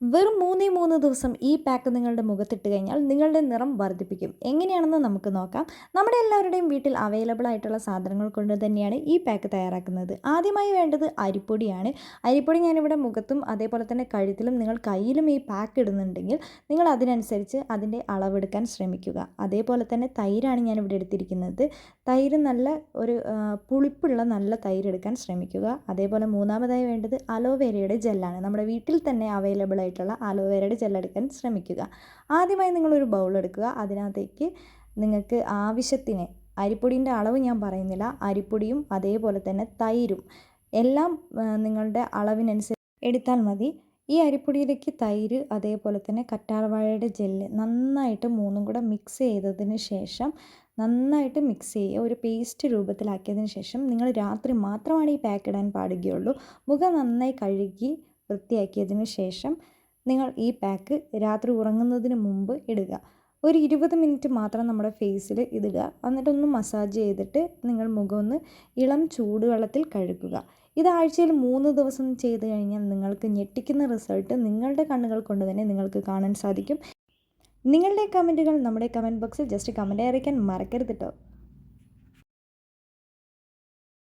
വെറും മൂന്നേ മൂന്ന് ദിവസം ഈ പാക്ക് നിങ്ങളുടെ മുഖത്തിട്ട് കഴിഞ്ഞാൽ നിങ്ങളുടെ നിറം വർദ്ധിപ്പിക്കും. എങ്ങനെയാണെന്ന് നമുക്ക് നോക്കാം. നമ്മുടെ എല്ലാവരുടെയും വീട്ടിൽ അവൈലബിൾ ആയിട്ടുള്ള സാധനങ്ങൾ കൊണ്ട് തന്നെയാണ് ഈ പാക്ക് തയ്യാറാക്കുന്നത്. ആദ്യമായി വേണ്ടത് അരിപ്പൊടിയാണ്. അരിപ്പൊടി ഞാനിവിടെ മുഖത്തും അതേപോലെ തന്നെ കഴുത്തിലും നിങ്ങൾ കയ്യിലും ഈ പാക്ക് ഇടുന്നുണ്ടെങ്കിൽ നിങ്ങൾ അതിനനുസരിച്ച് അതിന്റെ അളവെടുക്കാൻ ശ്രമിക്കുക. അതേപോലെ തന്നെ തൈരാണ് ഞാനിവിടെ എടുത്തിരിക്കുന്നത്. തൈര് നല്ല ഒരു പുളിപ്പുള്ള നല്ല തൈര് എടുക്കാൻ ശ്രമിക്കുക. അതേപോലെ മൂന്നാമതായി വേണ്ടത് അലോവേരയുടെ ജെല്ലാണ് നമ്മുടെ വീട്ടിൽ തന്നെ അവൈലബിൾ ആയിട്ടുള്ള അലോവേരയുടെ ജെല്ലെടുക്കാൻ ശ്രമിക്കുക. ആദ്യമായി നിങ്ങളൊരു ബൗൾ എടുക്കുക. അതിനകത്തേക്ക് നിങ്ങൾക്ക് ആവശ്യത്തിന് അരിപ്പൊടിന്റെ അളവ് ഞാൻ പറയുന്നില്ല. അരിപ്പൊടിയും അതേപോലെ തന്നെ തൈരും എല്ലാം നിങ്ങളുടെ അളവിനനുസരിച്ച് എടുത്താൽ മതി. ഈ അരിപ്പൊടിയിലേക്ക് തൈര് അതേപോലെ തന്നെ കറ്റാർവാഴയുടെ ജെല്ല് നന്നായിട്ട് മൂന്നും കൂടെ മിക്സ് ചെയ്തതിന് ശേഷം നന്നായിട്ട് മിക്സ് ചെയ്യുക. ഒരു പേസ്റ്റ് രൂപത്തിലാക്കിയതിന് ശേഷം നിങ്ങൾ രാത്രി മാത്രമാണ് ഈ പാക്ക് ഇടാൻ പാടുകയുള്ളൂ. മുഖം നന്നായി കഴുകി വൃത്തിയാക്കിയതിന് ശേഷം നിങ്ങൾ ഈ പാക്ക് രാത്രി ഉറങ്ങുന്നതിന് മുമ്പ് ഇടുക. ഒരു ഇരുപത് മിനിറ്റ് മാത്രം നമ്മുടെ ഫേസിൽ ഇതിടുക. എന്നിട്ടൊന്ന് മസാജ് ചെയ്തിട്ട് നിങ്ങൾ മുഖം ഒന്ന് ഇളം ചൂടുവെള്ളത്തിൽ കഴുകുക. ഇത് ആഴ്ചയിൽ മൂന്ന് ദിവസം ചെയ്ത് കഴിഞ്ഞാൽ നിങ്ങൾക്ക് ഞെട്ടിക്കുന്ന റിസൾട്ട് നിങ്ങളുടെ കണ്ണുകൾ കൊണ്ട് തന്നെ നിങ്ങൾക്ക് കാണാൻ സാധിക്കും. നിങ്ങളുടെ കമന്റുകൾ നമ്മുടെ കമന്റ് ബോക്സിൽ ജസ്റ്റ് കമന്റ് അയക്കാൻ മറക്കരുത് കേട്ടോ